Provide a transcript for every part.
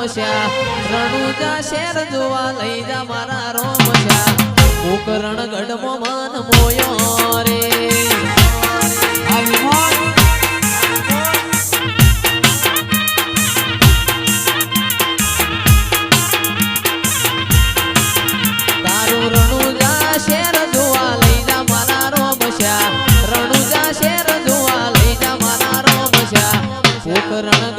Ram Ranuja share જોવા લઈ જા મારા રોમ શ્યા કોકરણ ગઢમો માન રણ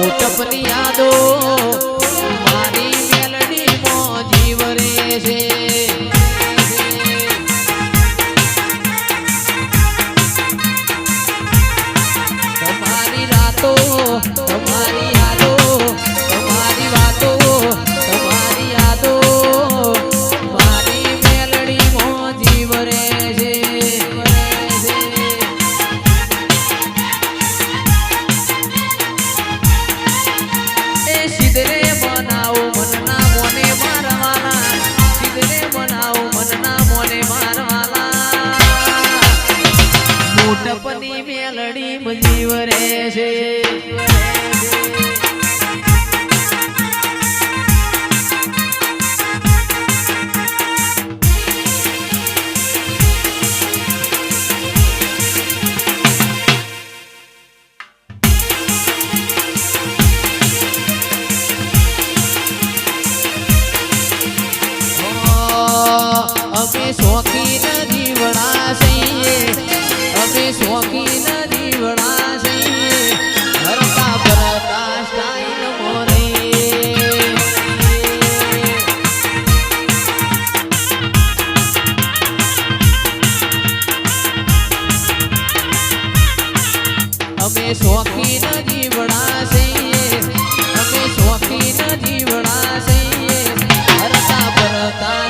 મોટપની યાદો મારી જીવ રે છે. શોખીન જીવડા સહીએ અમે શોખીન જીવડા સહીએ હરતા ફરતા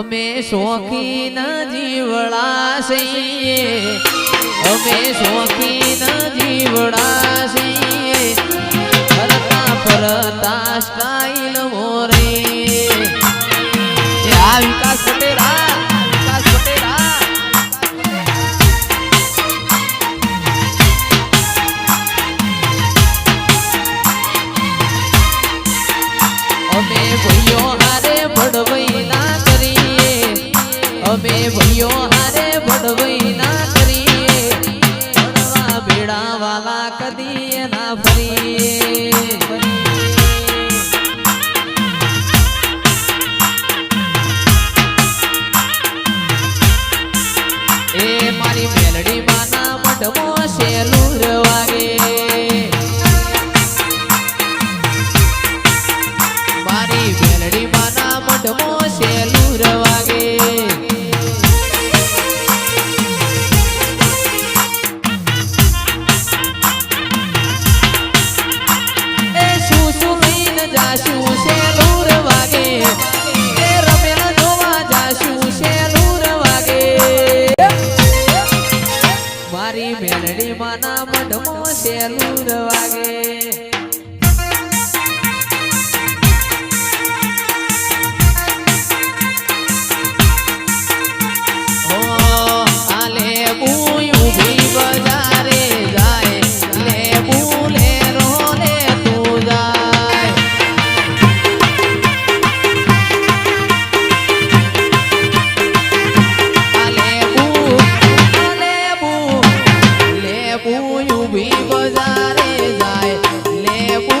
અમે શોખીન જીવડા છીએ. અમે શોખીન જીવડા છીએ. Maria. get a little again. ઊભી બજારે જાય લેબુ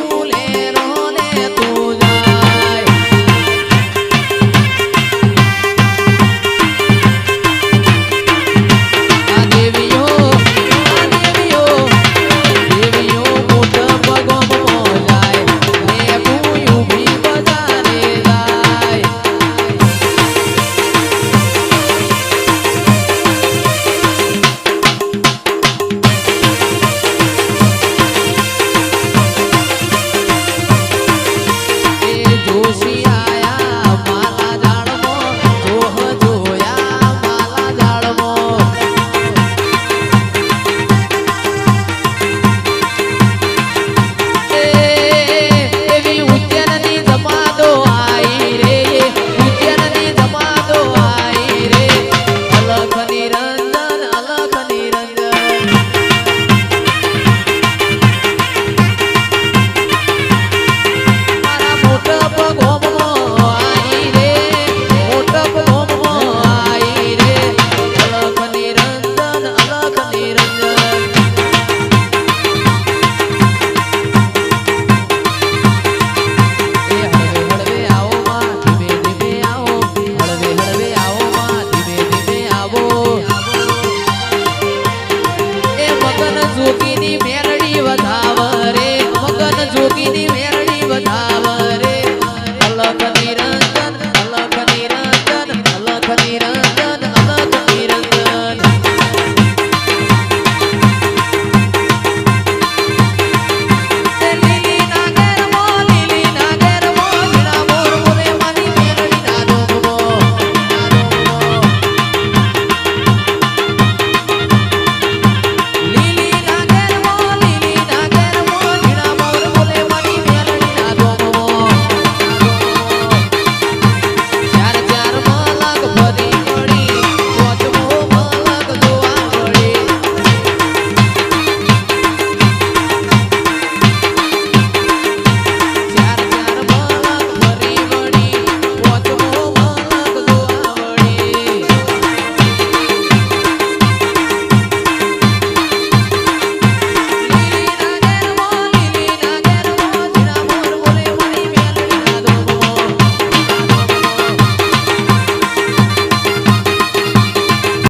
give.